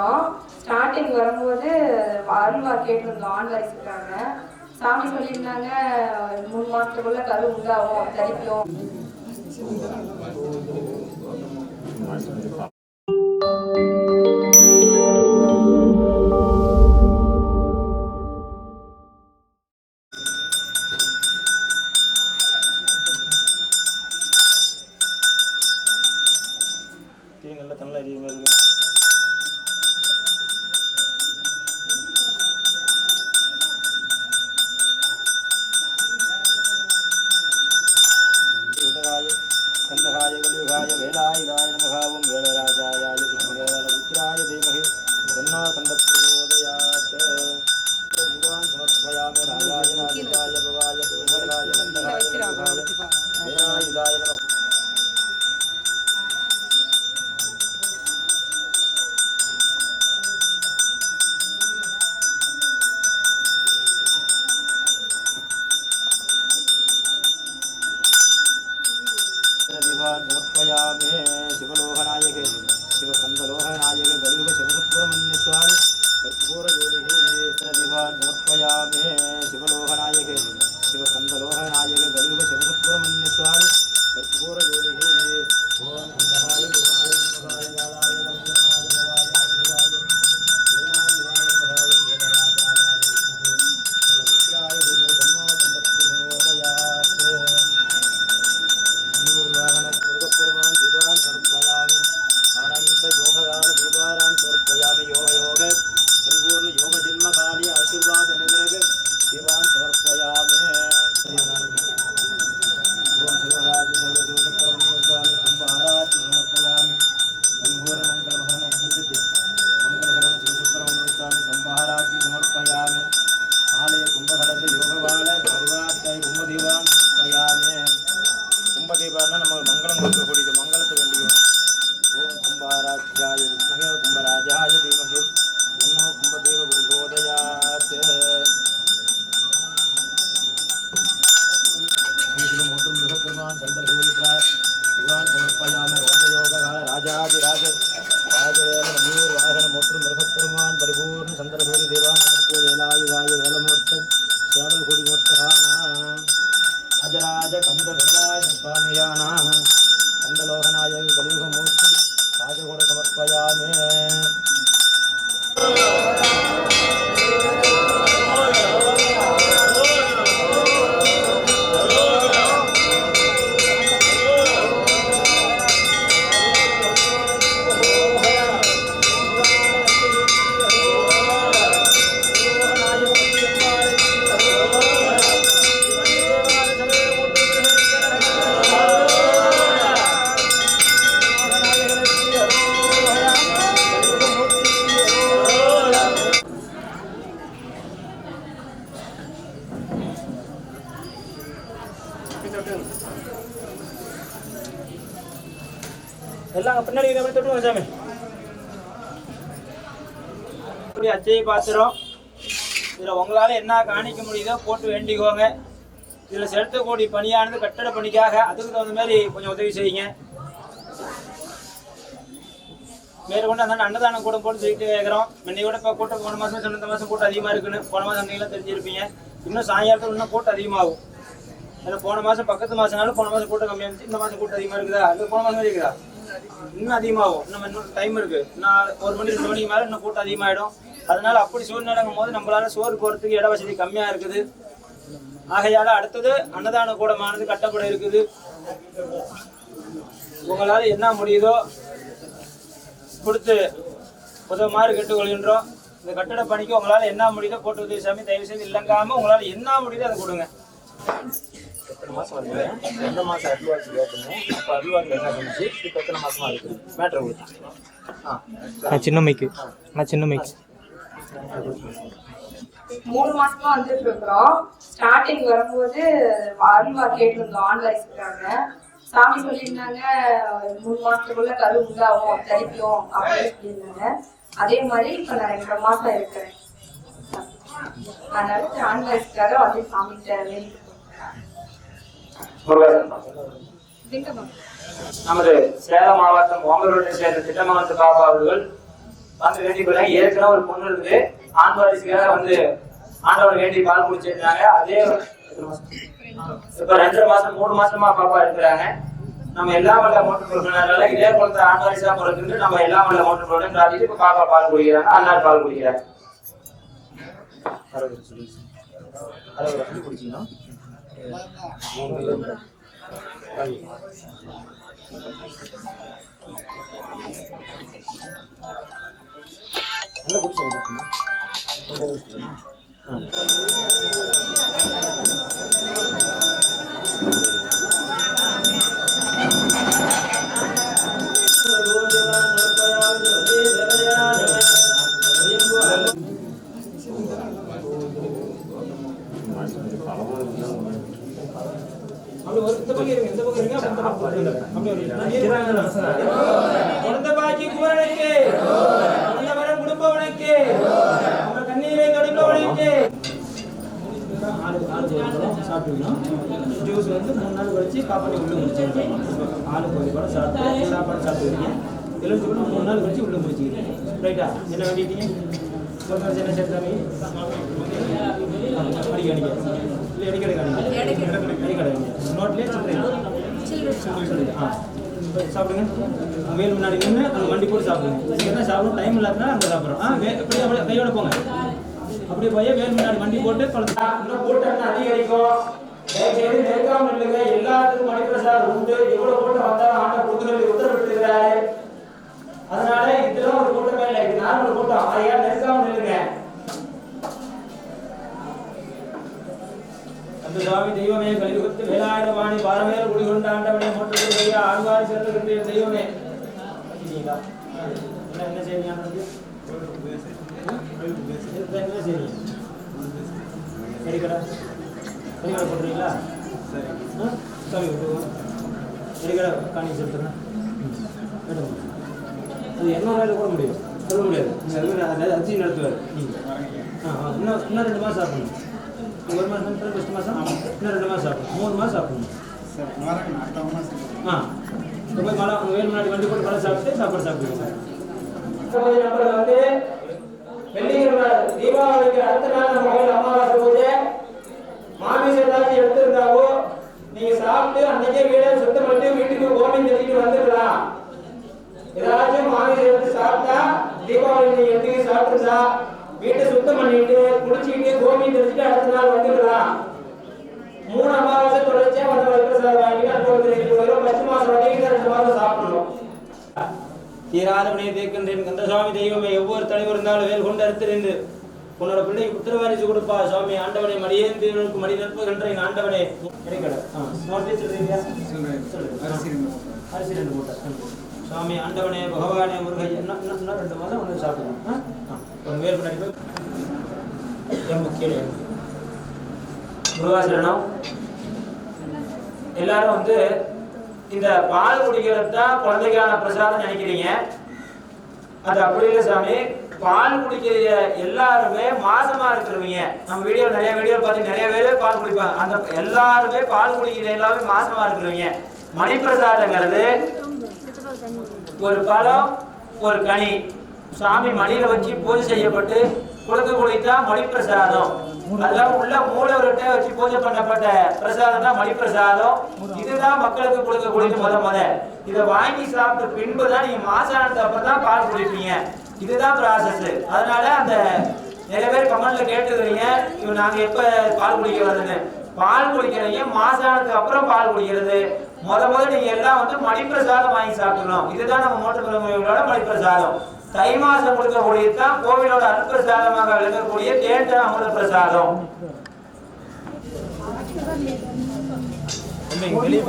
இருக்கிறோம் ஸ்டார்டிங் வரும்போது அருள்வா கேட்டிருந்தோம் ஆன்லைன் இருக்காங்க சாமி சொல்லியிருந்தாங்க மூணு மாசத்துக்குள்ள கரு உண்டாகும் தரிக்கும் ராஜ கந்த வேலாய சுவாமியான கந்தலோகநாயக கலியுகமூர்த்தி ராஜகுட சமர்ப்பயாமே பின்னாடி இருக்கிற சாமி அச்சய பாத்திரம் இதில் உங்களால் என்ன காணிக்க முடியுதோ போட்டு வேண்டிக்கோங்க. இதில் செலுத்தக்கூடிய பணியானது கட்டட பணிக்காக அதுக்கு தகுந்த மாதிரி கொஞ்சம் உதவி செய்யுங்க. மேற்கொண்டு அந்த அன்னதானம் கூட போட்டு சொல்லிட்டு கேட்குறோம் முன்னையோட இப்போ கூட்டம் போன மாதம் சொன்ன மாதம் கூட்டம் அதிகமாக இருக்குன்னு போன மாதம் நீங்களும் தெரிஞ்சிருப்பீங்க. இன்னும் சாயங்காலத்தில் இன்னும் கூட்டம் அதிகமாகும். அதில் போன மாதம் பக்கத்து மாதம்னாலும் போன மாதம் கூட்டம் கம்மியாக இருந்துச்சு. இந்த மாதம் கூட்டம் அதிகமாக இருக்குதா? அது போன மாதம் இருக்குதா இன்னும் அதிகமாகும். நம்ம இன்னும் டைம் இருக்கு. இன்னும் ஒரு மணி ரெண்டு மணிக்கு மேலே இன்னும் கூட்டம் அதிகமாகிடும் அதனால அப்படி சூழ்நிலைங்கும் போது நம்மளால சோறு போகிறதுக்கு இட வசதி கம்மியாக இருக்குது. ஆகையால அடுத்தது அன்னதான கூடமானது கட்டப்பட இருக்குது. உங்களால் என்ன முடியுதோ கொடுத்து உதவுமாறு கேட்டுக்கொள்கின்றோம் இந்த கட்டட பணிக்கு உங்களால் என்ன முடியுதோ போட்டு உதவி சாமி தயவு செய்து இல்லங்காம உங்களால் என்ன முடியுதோ அதை கொடுங்க. எத்தனை மாசம் வந்தீங்க எந்த மாசம் அட்வான்ஸ் கேட்டுங்க அப்போ அட்வான்ஸ் என்ன பண்ணுச்சு இப்போ எத்தனை மாசமா இருக்கு? மேட்ரு கொடுத்தேன் ஆ. நான் சின்ன மைக்கு நான் சின்ன மைக் மூணு மாசமா வந்துட்டு இருக்கிறோம் ஸ்டார்டிங் வரும்போது அருள்வா கேட்டிருந்தோம் வயசுக்காக சாமி சொல்லியிருந்தாங்க மூணு மாசத்துக்குள்ள கரு உண்டாகும் தரிக்கும் அப்படின்னு சொல்லியிருந்தாங்க. அதே மாதிரி இப்ப நான் ரெண்டரை மாசம் இருக்கிறேன். அதனால ஆண் வயசுக்காக வந்து சாமிகிட்ட வேண்டிட்டு நமது சேலம் மாவட்டம் ஓமலூரை சேர்ந்த திட்டமானது பாபா அவர்கள் வந்து வேண்டிக்கொள்ள ஏற்கனவே ஒரு பொண்ணு இருந்து ஆண் வந்து ஆண்டவர் வேண்டி பால் குடிச்சிருந்தாங்க அதே இப்ப ரெண்டரை மாசம் மூணு மாசமா பாப்பா இருக்கிறாங்க. நம்ம எல்லா வல்ல மோட்டர் கொடுக்கறதுனால இதே குழந்தை ஆண்வாரிசா பிறகு நம்ம எல்லா வல்ல மோட்டர் கொடுக்கணும் இப்ப பாப்பா பால் குடிக்கிறாங்க. அண்ணார் பால் குடிக்கிறாங்க அறுபது சொல்லி அறுபது சொல்லி குடிச்சிங்கன்னா நல்லா குடிச்சாங்க குழந்தை பாக்கி குமரனுக்கு குழந்தை வரம் கொடுப்பவனுக்கு அவங்க கண்ணீரை தொடுப்பவனுக்கு ஆளு சாப்பிட்டுக்கணும் ஜூஸ் வந்து மூணு நாள் கழிச்சு காப்பாற்றி உள்ள முடிச்சிருக்கோம் ஆளு கோழி கூட சாப்பிட்டு சாப்பாடு சாப்பிட்டுக்கிறீங்க எலுமிச்சு பழம் மூணு நாள் கழிச்சு உள்ள முடிச்சுக்கிறீங்க ரைட்டா என்ன வேண்டிட்டீங்க சொல்றது என்ன சேர்த்தாமி அடிக்க அடிக்க இல்லை நோட்லேயே சொல்கிறீங்க ஆ சாப்பிடுங்க. மேல் முன்னாடி நின்று அந்த வண்டி போட்டு சாப்பிடுங்க. என்ன சாப்பிடும் டைம் இல்லாதனால அங்கே சாப்பிட்றோம் ஆ வே- அப்படியே அப்படியே கையோட போங்க. அப்படியே போய் வேல் முன்னாடி வண்டி போட்டு பழம் இன்னும் கூட்டம் அதிகரிக்கும். தயவுசெய்து நெருக்காம இல்லைங்க எல்லாத்துக்கும் மணிப்பிரசாதம் உண்டு. எவ்வளவு கூட்டம் வந்தாலும் ஆண்ட கொடுக்குறது உத்தரவிட்டிருக்கிறாரு. அதனால இதெல்லாம் ஒரு கூட்டமே இல்லை. இது நார்மல் கூட்டம். ஏன் நெருக்காம நில்லுங்க. அந்த சுவாமி தெய்வமே கலியுகத்து வேலாயுதபாணி பாரமேல் குடிகொண்ட ஆண்டவனே மோட்டர் ஐயா ஆழ்வாரி சிறந்த தெய்வமே? என்ன செய்வீங்க என்ன செய்வீங்க சரிக்கடா சரிக்கடை போட்டுறீங்களா ஆ? சரி விட்டுருவோம் சரிக்கடை காணி செலுத்துறேன் அது என்ன வேலை கூட முடியும்? சொல்ல முடியாது. அச்சு நடத்துவார் இன்னும் இன்னும் ரெண்டு மாதம் சாப்பிடணும் ஒரு மாதம் ஃபஸ்ட் மாதம் இன்னும் ரெண்டு மாதம் சாப்பிடணும் மூணு மாதம் சாப்பிடணும் ஆ. இப்போ போய் மழை வேல் முன்னாடி வண்டி போட்டு மழை சாப்பிட்டு சாப்பாடு சாப்பிடுங்க நம்பர் வந்து வெள்ளிக்கிழமை தீபாவளிக்கு அடுத்த நாள் நம்ம கோயில் அமாவாசை பூஜை மாமிசம் ஏதாச்சும் எடுத்திருந்தாவோ நீங்க சாப்பிட்டு அன்னைக்கே வீடை சுத்தம் பண்ணிட்டு வீட்டுக்கு கோமியம் தெரிவிட்டு வந்துடலாம். ஏதாச்சும் மாமிசம் எடுத்து சாப்பிட்டா தீபாவளி நீங்க எடுத்து சாப்பிட்டுருந்தா வீட்டை சுத்தம் பண்ணிட்டு குளிச்சுக்கிட்டு கோமியம் தெரிஞ்சுட்டு அடுத்த நாள் வந்துடலாம். மூணு அமாவாசை தொடர்ச்சியா வந்து வாங்கிட்டு அடுத்த ஒரு ரெண்டு வரும் பத்து மாசம் வரைக்கும் ரெண்டு மாசம் சாப்பிடணும். தீராதவனே தேக்கின்றேன். கந்த சுவாமி தெய்வமே ஒவ்வொரு தலைவர் இருந்தாலும் வேல் கொண்டு அறுத்திருந்து உன்னோட பிள்ளைக்கு புத்திரவாரிசு கொடுப்பா சுவாமி. ஆண்டவனை மடியேந்து உனக்கு மடி நிற்புகின்றேன் ஆண்டவனே. அரிசி ரெண்டு மூட்டை. சுவாமி ஆண்டவனே பகவானே முருகை இன்னும் இன்னும் ரெண்டு மாதம் ஒன்று சாப்பிடணும். ஆ? கீழே முருகாசரணம் எல்லாரும் வந்து இந்த பால் குடிக்கிறது தான் குழந்தைக்கான பிரசாதம் நினைக்கிறீங்க. அது அப்படி இல்லை சாமி. பால் குடிக்கிற எல்லாருமே மாசமா இருக்கிறவங்க. நம்ம வீடியோ நிறைய வீடியோ பார்த்து நிறைய பேரே பால் குடிப்பாங்க. அந்த எல்லாருமே பால் குடிக்கிற எல்லாமே மாசமா இருக்கிறவங்க. மணிப்பிரசாதங்கிறது ஒரு பழம் ஒரு கனி. சாமி மடியில வச்சு பூஜை செய்யப்பட்டு கொடுக்கக்கூடியதான் மணிப்பிரசாதம். அதெல்லாம் உள்ள மூலவர்கிட்ட வச்சு பூஜை பண்ணப்பட்ட பிரசாதம் தான் மணிப்பிரசாதம். இதுதான் மக்களுக்கு கொடுக்கக்கூடியது முத முத. இதை வாங்கி சாப்பிட்ட பின்பு தான் நீங்க மாசானத்துக்கு அப்புறம் தான் பால் குடிப்பீங்க. இதுதான் ப்ராசஸ் அதனால அந்த நிறைய பேர் கமெண்ட்ல கேட்டுக்கிறீங்க இவன் நாங்க எப்ப பால் குடிக்க வருதுன்னு பால் குடிக்கிறீங்க மாசானதுக்கு அப்புறம் பால் குடிக்கிறது. முத முத நீங்க எல்லாம் வந்து மணிப்பிரசாதம் வாங்கி சாப்பிடணும். இதுதான் நம்ம மோட்டர் பிரதமரோட மணிப்பிரசாதம். தை மாசம் கொடுக்கக்கூடியது தான் கோவிலோட அருட்பிரசாதமாக விளங்கக்கூடிய தேட்ட அமிர்த பிரசாதம் வெளியே